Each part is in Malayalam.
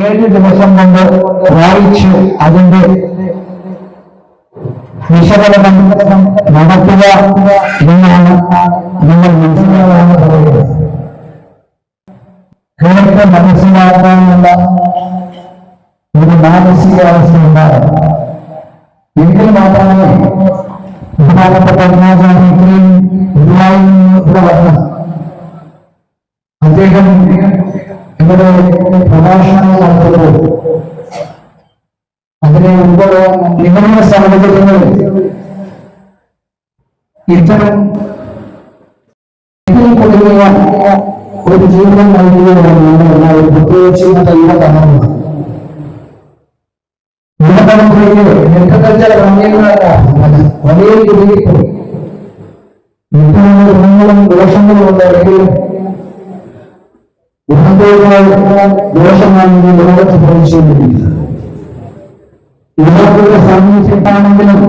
ഏഴ് ദിവസം കൊണ്ട് വായിച്ച് അതിന്റെ വിശകലനം നടത്തുക എന്നാണ് നമ്മൾ മനസ്സിലാകാന്ന് പറയുന്നത് കേട്ട് മനസ്സിലാക്കാനുള്ള ഒരു മാനസികാവസ്ഥ ഉണ്ടാകും എങ്കിൽ മാത്രമേ ബഹുമാനപ്പെട്ട അദ്ദേഹം ഇവിടെ പ്രഭാഷണങ്ങൾ നടത്തുമ്പോൾ അതിനെ ഉൾപ്പെടെ നിങ്ങളുടെ സാഹചര്യങ്ങളിൽ ഇത്തരം കൊടുക്കുക ഒരു ജീവിതം നൽകുകയാണ് നമ്മൾ എല്ലാവരും പ്രത്യേകിച്ച് ഇന്നത്തെ യുവതലമുറ യുവതലമുറയിൽ നെൽക്കച്ചവട ഗ്രാമീണരല്ല വലിയ രീതിയിൽ ഇത്തരം ഗുണങ്ങളും ദോഷങ്ങളും ഉണ്ടെങ്കിലും ഗുണത്തേക്കാൾ ദോഷമാണ് ഈ ലോകത്ത് പ്രവേശിച്ചിരിക്കുന്നത് ഇവരുടെ സമീപിച്ചിട്ടാണെങ്കിലും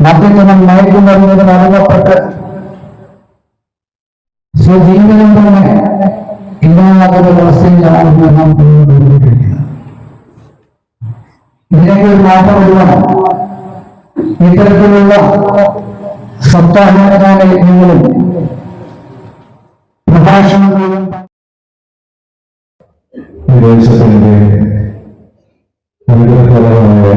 മദ്യജനം മയക്കുമരുന്നിന് മരണപ്പെട്ട് സ്വജീവനം തന്നെ ഇല്ലാതൊരു അവസ്ഥയിലാണ് നാം കൊണ്ടുവന്നിരിക്കുന്നത് ഇതിനൊക്കെ ഒരു മാറ്റം വരുവാൻ ഇത്തരത്തിലുള്ള സപ്താഹകാല യജ്ഞങ്ങളും പ്രഭാഷണങ്ങളും വിദേശത്തിന്റെ അനുഗ്രഹഫലമായ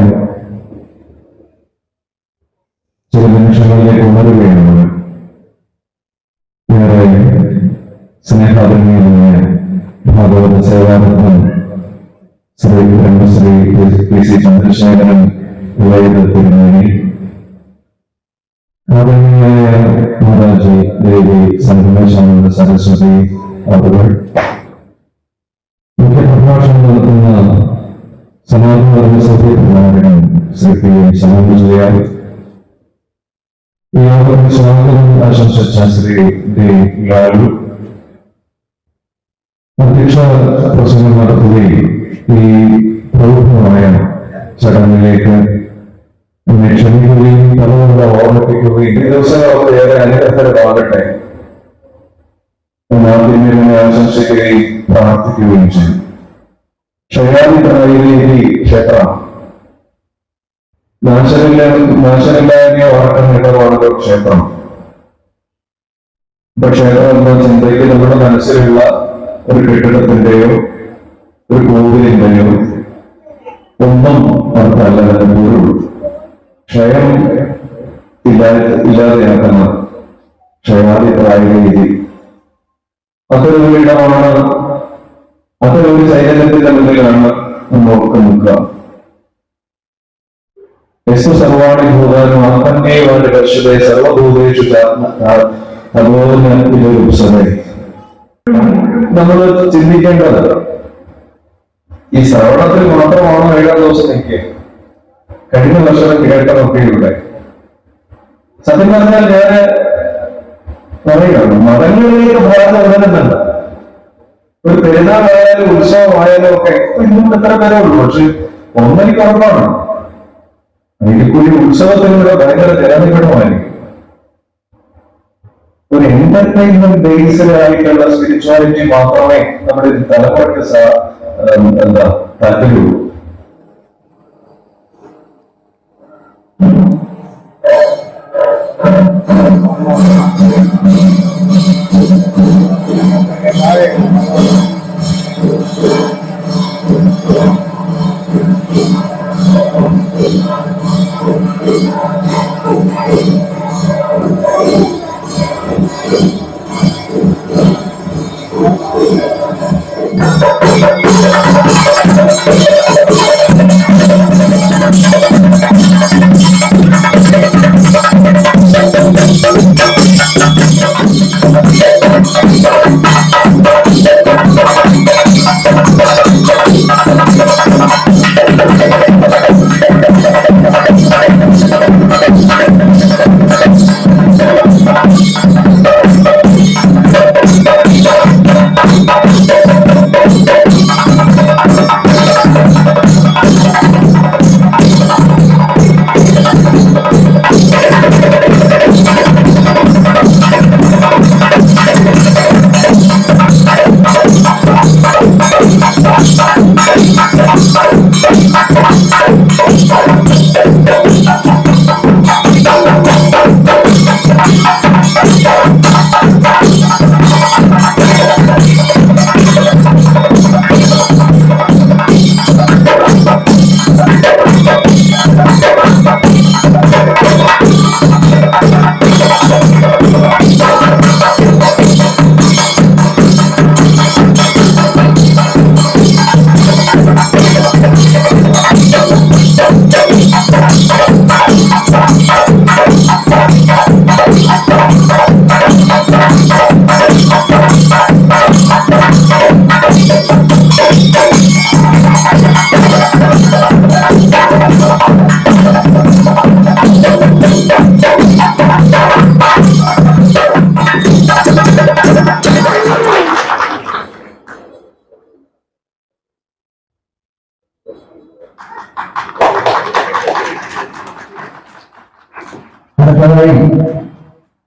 ചില നിമിഷങ്ങളിലേക്ക് ഉണരുകയാണ് ഏറെ സ്നേഹാദരണീയമായ ഭാഗവത സേവാരത്നം ശ്രീ ബ്രഹ്മശ്രീ പി സി ചന്ദ്രശേഖരൻ വിലയിരുത്തലിനായി ആദരണീയായ മാതാജി ദേവി സംഗമേശാനന്ദ സരസ്വതി അവകൾ മുഖ്യ പ്രഭാഷണം നടത്തുന്ന സമാജവർഗ സഭ്യ പ്രധാനം ശ്രീ പി എം ഈ യോഗം സ്വാഗതം ആശംസിച്ച ശ്രീ ഡി അധ്യക്ഷ പ്രസംഗം നടത്തുകയും ഈ പ്രൗഢമായ ചടങ്ങിലേക്ക് ക്ഷണിക്കുകയും പലതവണ ഓർമ്മിപ്പിക്കുകയും ഈ ദിവസങ്ങളൊക്കെ ഏറെ അനുഗ്രഹകരമാകട്ടെ. എന്നെ ആശംസിക്കുകയും പ്രാർത്ഥിക്കുകയും ചെയ്തു. ക്ഷയാദിതയിലേക്ക് ക്ഷേത്രം. നാശമില്ല നാശമില്ലായ്മ വളർത്തുന്ന ഇടപാടുകൾ ക്ഷേത്രം. ഇപ്പൊ ക്ഷേത്രം എന്ന ചിന്തയ്ക്ക് നമ്മുടെ മനസ്സിലുള്ള ഒരു കെട്ടിടത്തിന്റെയോ ഒരു കോവിലിന്റെയോ ഒന്നും അർത്ഥമല്ല പൊരുൾ ക്ഷയം ഇല്ലാതെ ഇല്ലാതെയാക്കുന്ന ക്ഷയാദിതരായ രീതി അത്തരമൊരു ഇടമാണ് അത്തരമൊരു ചൈതന്യത്തിന്റെ മുന്നിലാണ് നമ്മൾക്ക് നിൽക്കുക. യസ്തു സർവാണി ഭൂതാനും ആത്മന്യേവാന്റെ പരിശുദ്ധ സർവഭൂതേഷു തപോധനത്തിലൊരുസഭ നമ്മൾ ചിന്തിക്കേണ്ടത് ഈ ശ്രവണത്തിൽ മാത്രമാണോ ഏഴാം ദിവസം നിൽക്കുക. കഴിഞ്ഞ വർഷം കേട്ടതൊക്കെ ഇവിടെ സത്യം പറഞ്ഞാൽ ഞാൻ പറയുകയാണ്. മതങ്ങളിലേക്ക് ഭാരത ഉണരുന്നുണ്ട് ഒരു പെരുന്നാളായാലും ഉത്സവമായാലും ഒക്കെ ഇന്നും എത്ര പേരേ ഉള്ളൂ പക്ഷെ കുറവാണ് ഉറപ്പാണ്. കൂടി ഉത്സവത്തിലൂടെ ഭയങ്കര ജനനിബിഡമായിരിക്കും ഒരു എന്റർടൈൻമെന്റ് ബേസിലായിട്ടുള്ള സ്പിരിച്വാലിറ്റി മാത്രമേ നമ്മുടെ ഒരു എന്താ താല്പര്യമുള്ളൂ. Vale.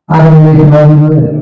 আরও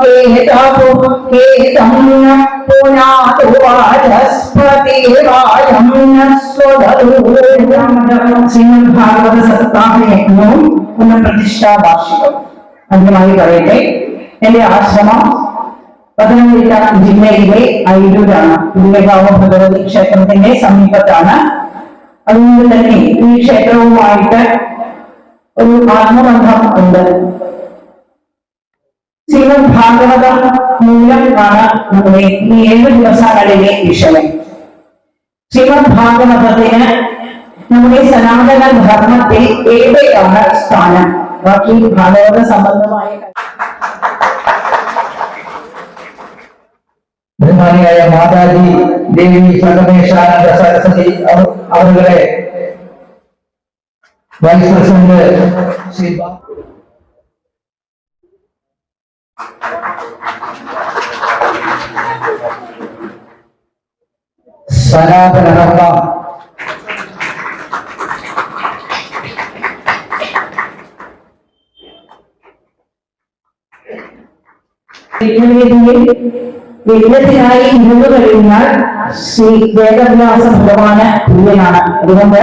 കേതപു കേതം ന പുനാതു വാചസ്പതിരായം ന ശ്രീമദ് ഭാഗവത സപ്താഹ യജ്ഞവും പുനഃപ്രതിഷ്ഠാ വാർഷികം ആദ്യമായി പറയട്ടെ എന്റെ ആശ്രമം പത്തനംതിട്ട ജില്ലയിലെ അയിരൂരാണ് പുതിയകാവ് ഭഗവതി ക്ഷേത്രത്തിന്റെ സമീപത്താണ് അതുകൊണ്ട് തന്നെ ഈ ക്ഷേത്രവുമായിട്ട് ഒരു ആത്മബന്ധം ഉണ്ട് ശ്രീമദ് ഭാഗവതം മൂലം ആണ് നമ്മുടെ ഈ ഏഴ് ദിവസങ്ങളിലെ വിഷയം ശ്രീമദ് ഭാഗവതത്തിന് നമ്മുടെ സനാതന ധർമ്മത്തിൽ ഏഴെയാണ് സ്ഥാനം ബാക്കി ഭാഗവത സംബന്ധമായ ബഹുമാനിയായ മാതാജി ദേവി സംഗമേശാനന്ദ സരസ്വതി അവർ- അവരുടെ വൈസ് പ്രസിഡന്റ് ശ്രീ ബാ- സനാതന ധർമ്മം യജ്ഞത്തിനായി ഇരുന്നു കഴിഞ്ഞാൽ ശ്രീ വേദവ്യാസ ഭഗവാന് തുല്യനാണ്. അതുകൊണ്ട്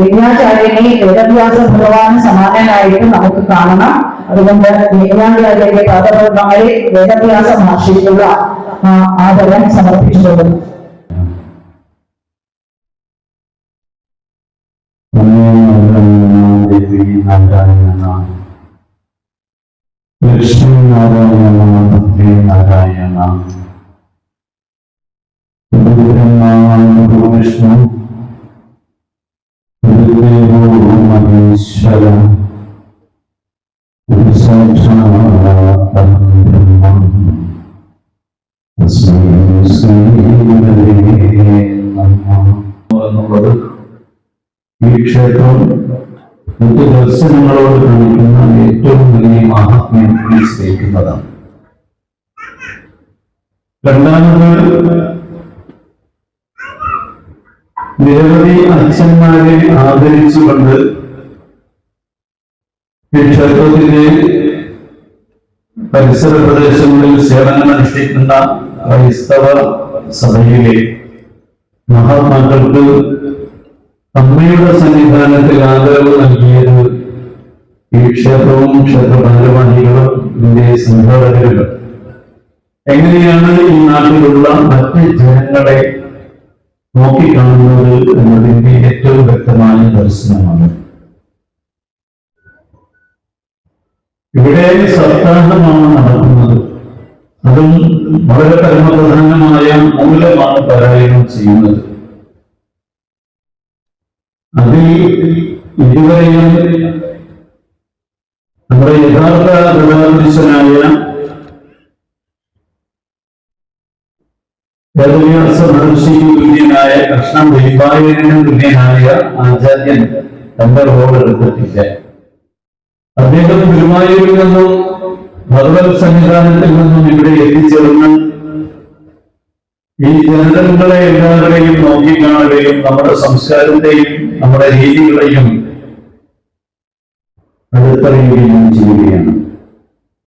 യജ്ഞാചാര്യനെ വേദവ്യാസ ഭഗവാന് സമാനനായിട്ട് നമുക്ക് കാണണം. അതുകൊണ്ട് യജ്ഞാചാര്യന്റെ പാദപൂർണങ്ങളിൽ വേദവ്യാസ മഹർഷിക്കുള്ള ആദരം സമർപ്പിച്ചുകൊള്ളുന്നു. ലക്ഷ്മി നാരായണ ഭക്തി നാരായണ ഈ ക്ഷേത്രം മറ്റു ദർശനങ്ങളോട് കാണിക്കുന്ന ഏറ്റവും വലിയ മഹാത്മ്യം നിശ്ചയിക്കുന്നതാണ് രണ്ടാമത് നിരവധി അച്ഛന്മാരെ ആദരിച്ചുകൊണ്ട് ഈ ക്ഷേത്രത്തിന്റെ പരിസര പ്രദേശങ്ങളിൽ സേവനം അനുഷ്ഠിക്കുന്ന ക്രൈസ്തവ സഭയിലെ മഹാത്മാക്കൾക്ക് അമ്മയുടെ സന്നിധാനത്തിൽ ആദരവ് നൽകിയത് ഈ ക്ഷേത്രവും ക്ഷേത്ര ഭാരവാഹികളും ഇതിന്റെ സംഘാടകരും എങ്ങനെയാണ് ഈ നാട്ടിലുള്ള മറ്റ് ജനങ്ങളെ നോക്കിക്കാണുന്നത് എന്നതിന്റെ ഏറ്റവും വ്യക്തമായ ദർശനമാണ്. ഇവിടെ സപ്താഹമാണ് നടക്കുന്നത്. അതും വളരെ പരമപ്രധാനമായ മൂലമാണ് പാരായണം ചെയ്യുന്നത്. അതിൽ ഇതുവരെയും നമ്മുടെ യഥാർത്ഥ വേദവ്യാസ മഹർഷിക്ക് തുല്യനായ കൃഷ്ണൻ വെളിപ്പായനും തുല്യനായ ആചാര്യൻ തന്റെ റോഡ് എടുത്തിട്ടില്ല. അദ്ദേഹം ഗുരുവായൂരിൽ നിന്നും ഭഗവത് സന്നിധാനത്തിൽ നിന്നും ഇവിടെ എത്തിച്ചേർന്ന് ഈ ജനതകളെ എല്ലാവരെയും നോക്കിക്കാണുകയും നമ്മുടെ സംസ്കാരത്തെയും നമ്മുടെ രീതികളെയും അടുത്തറിയുകയും ചെയ്യുകയാണ്.